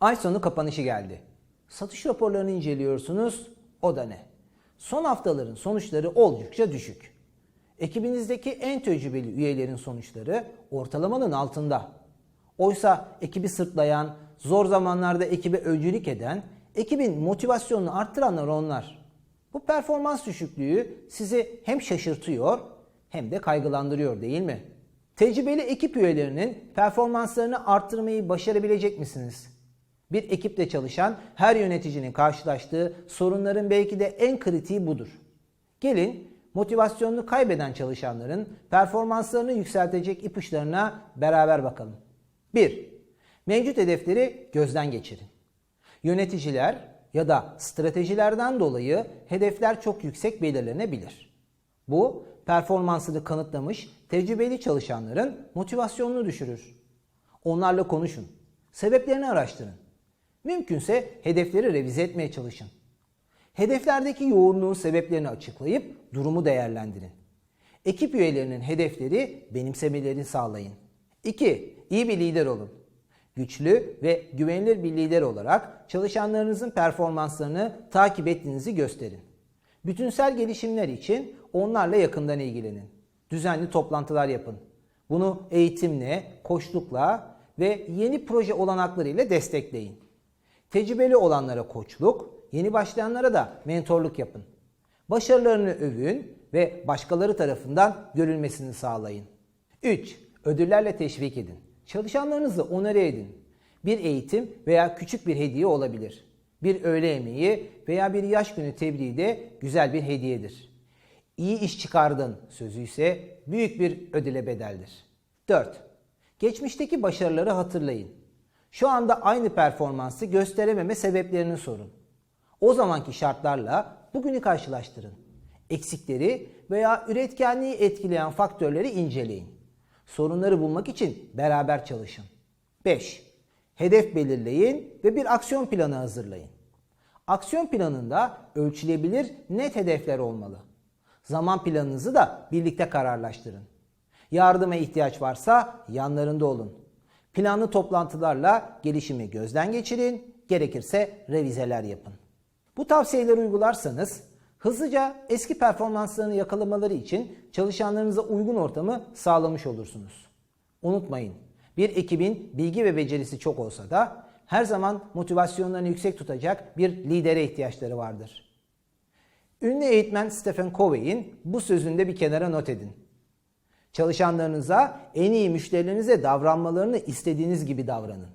Ay sonu kapanışı geldi. Satış raporlarını inceliyorsunuz. O da ne? Son haftaların sonuçları oldukça düşük. Ekibinizdeki en tecrübeli üyelerin sonuçları ortalamanın altında. Oysa ekibi sırtlayan, zor zamanlarda ekibe öncülük eden, ekibin motivasyonunu arttıranlar onlar. Bu performans düşüklüğü sizi hem şaşırtıyor hem de kaygılandırıyor değil mi? Tecrübeli ekip üyelerinin performanslarını arttırmayı başarabilecek misiniz? Bir ekiple çalışan her yöneticinin karşılaştığı sorunların belki de en kritiği budur. Gelin motivasyonunu kaybeden çalışanların performanslarını yükseltecek ipuçlarına beraber bakalım. 1. Mevcut hedefleri gözden geçirin. Yöneticiler ya da stratejilerden dolayı hedefler çok yüksek belirlenebilir. Bu performansını kanıtlamış tecrübeli çalışanların motivasyonunu düşürür. Onlarla konuşun. Sebeplerini araştırın. Mümkünse hedefleri revize etmeye çalışın. Hedeflerdeki yoğunluğun sebeplerini açıklayıp durumu değerlendirin. Ekip üyelerinin hedefleri benimsemelerini sağlayın. 2. İyi bir lider olun. Güçlü ve güvenilir bir lider olarak çalışanlarınızın performanslarını takip ettiğinizi gösterin. Bütünsel gelişimler için onlarla yakından ilgilenin. Düzenli toplantılar yapın. Bunu eğitimle, koçlukla ve yeni proje olanaklarıyla destekleyin. Tecrübeli olanlara koçluk, yeni başlayanlara da mentorluk yapın. Başarılarını övün ve başkaları tarafından görülmesini sağlayın. 3. Ödüllerle teşvik edin. Çalışanlarınızı onore edin. Bir eğitim veya küçük bir hediye olabilir. Bir öğle yemeği veya bir yaş günü tebriği de güzel bir hediyedir. İyi iş çıkardın sözü ise büyük bir ödüle bedeldir. 4. Geçmişteki başarıları hatırlayın. Şu anda aynı performansı gösterememe sebeplerini sorun. O zamanki şartlarla bugünü karşılaştırın. Eksikleri veya üretkenliği etkileyen faktörleri inceleyin. Sorunları bulmak için beraber çalışın. 5. Hedef belirleyin ve bir aksiyon planı hazırlayın. Aksiyon planında ölçülebilir net hedefler olmalı. Zaman planınızı da birlikte kararlaştırın. Yardıma ihtiyaç varsa yanlarında olun. Planlı toplantılarla gelişimi gözden geçirin, gerekirse revizeler yapın. Bu tavsiyeleri uygularsanız hızlıca eski performanslarını yakalamaları için çalışanlarınıza uygun ortamı sağlamış olursunuz. Unutmayın, bir ekibin bilgi ve becerisi çok olsa da her zaman motivasyonlarını yüksek tutacak bir lidere ihtiyaçları vardır. Ünlü eğitmen Stephen Covey'in bu sözünde bir kenara not edin. Çalışanlarınıza en iyi müşterilerinize davranmalarını istediğiniz gibi davranın.